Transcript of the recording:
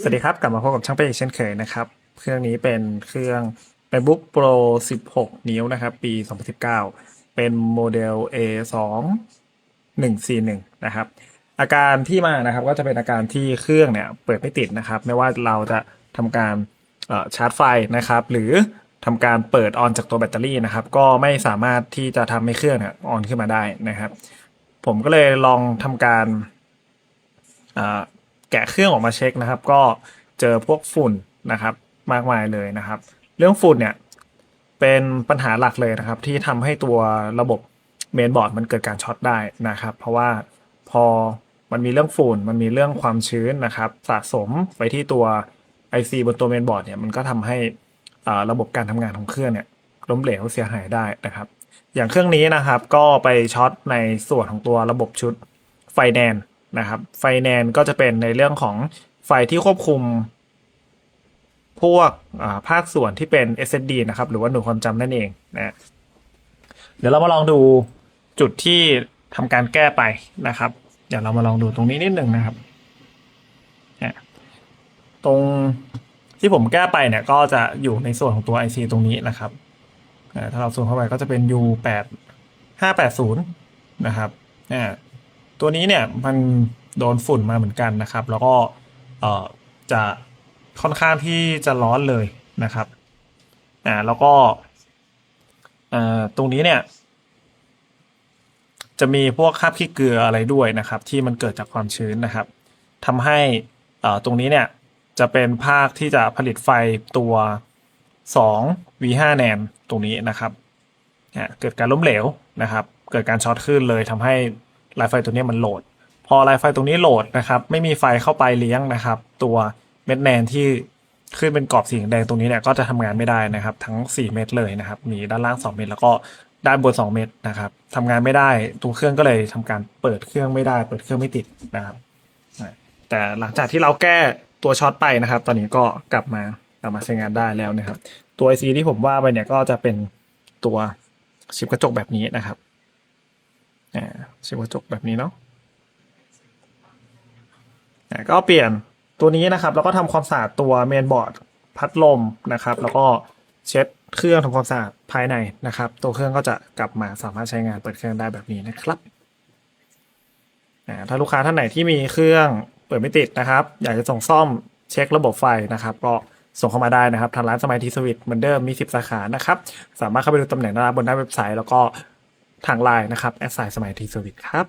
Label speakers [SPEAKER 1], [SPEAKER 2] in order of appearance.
[SPEAKER 1] สวัสดีครับ กลับมาพบกับช่างเป้อีกเช่นเคยนะครับ เครื่องนี้เป็นเครื่อง MacBook Pro 16 นิ้วนะครับ ปี 2019 เป็นโมเดล A 2 141นะครับ อาการที่มานะครับก็จะเป็นอาการที่เครื่องเนี่ยเปิดไม่ติดนะครับ ไม่ว่าเราจะทำการชาร์จไฟนะครับ หรือทำการเปิดออนจากตัวแบตเตอรี่นะครับ ก็ไม่สามารถที่จะทำให้เครื่องเนี่ยออนขึ้นมาได้นะครับ ผมก็เลยลองทำการ แกะเครื่องออกมาเช็คนะครับ ก็เจอพวกฝุ่นนะครับ มากมายเลยนะครับ เรื่องฝุ่นเนี่ยเป็นปัญหาหลักเลยนะครับ ที่ทำให้ตัวระบบเมนบอร์ดมันเกิดการช็อตได้นะครับ เพราะว่าพอมันมีเรื่องฝุ่น มันมีเรื่องความชื้นนะครับ สะสมไปที่ตัว IC บนตัวเมนบอร์ดเนี่ยมันก็ทำให้ระบบการทำงานของเครื่องเนี่ยล้มเหลวเสียหายได้นะครับ อย่างเครื่องนี้นะครับก็ไปช็อตในส่วนของตัวระบบชุดไฟแนน นะครับไฟแนนก็จะเป็นในเรื่องของไฟที่ควบคุม พวกภาคส่วนที่เป็น SSD นะครับ หรือว่าหน่วยความจำนั่นเองนะเดี๋ยวเรามาลองดูจุดที่ทำการแก้ไปนะครับ เดี๋ยวเรามาลองดูตรงนี้นิดหนึ่งนะครับตรงที่ผมแก้ไปเนี่ยก็จะอยู่ในส่วนของตัว IC ตรงนี้นะครับ ถ้าเราซูมเข้าไปก็จะเป็น U 8 580 นะครับอ่ ตัวนี้เนี่ยมันโดนฝุ่นมาเหมือนกันนะครับ แล้วก็เอ่อจะค่อนข้างที่จะร้อนเลยนะครับอ่าแล้วก็เอ่อตรงนี้เนี่ย จะมีพวกคราบขี้เกลืออะไรด้วยนะครับ ที่มันเกิดจากความชื้นนะครับทำให้เอ่อตรงนี้เนี่ยจะเป็นภาคที่จะผลิตไฟตัว 2 V5 แนมตรงนี้นะครับอะเกิดการล้มเหลวนะครับ เกิดการช็อตขึ้นเลยทำให้ ไลน์ไฟตัวนี้มันโหลด พอไลน์ไฟตรงนี้โหลดนะครับไม่มีไฟเข้าไปเลี้ยงนะครับ ตัวเม็ดแนนที่ขึ้นเป็นกรอบสีแดงตรงนี้เนี่ยก็จะทำงานไม่ได้นะครับ ทั้ง 4 เม็ดเลยนะครับ มีด้านล่าง 2 เม็ดแล้วก็ด้านบน 2 เม็ดนะครับทำงานไม่ได้ตัวเครื่องก็เลยทำการเปิดเครื่องไม่ได้ เปิดเครื่องไม่ติดนะครับ แต่หลังจากที่เราแก้ตัวช็อตไปนะครับ ตอนนี้ก็กลับมากลับมาใช้งานได้แล้วนะครับ ตัว IC ที่ผมว่าไปเนี่ยก็จะเป็นตัวชิปกระจกแบบนี้นะครับ อ่าชิปกระจกแบบนี้เนาะอ่าก็เปลี่ยนตัวนี้นะครับ แล้วก็ทำความสะอาดตัวเมนบอร์ดพัดลมนะครับ แล้วก็เช็ดเครื่องทำความสะอาดภายในนะครับ ตัวเครื่องก็จะกลับมาสามารถใช้งานเปิดเครื่องได้แบบนี้นะครับถ้าลูกค้าท่านไหนที่มีเครื่องเปิดไม่ติดนะครับ อยากจะส่งซ่อมเช็คระบบไฟนะครับ ก็ส่งเข้ามาได้นะครับ ทางร้านสมัยทีสวิตเหมือนเดิมมี 10 สาขานะครับ สามารถเข้าไปดูตำแหน่งด้านล่างบนหน้าเว็บไซต์แล้วก็ ทางไลน์นะครับแอดไซน์สมัยทีสวิตครับ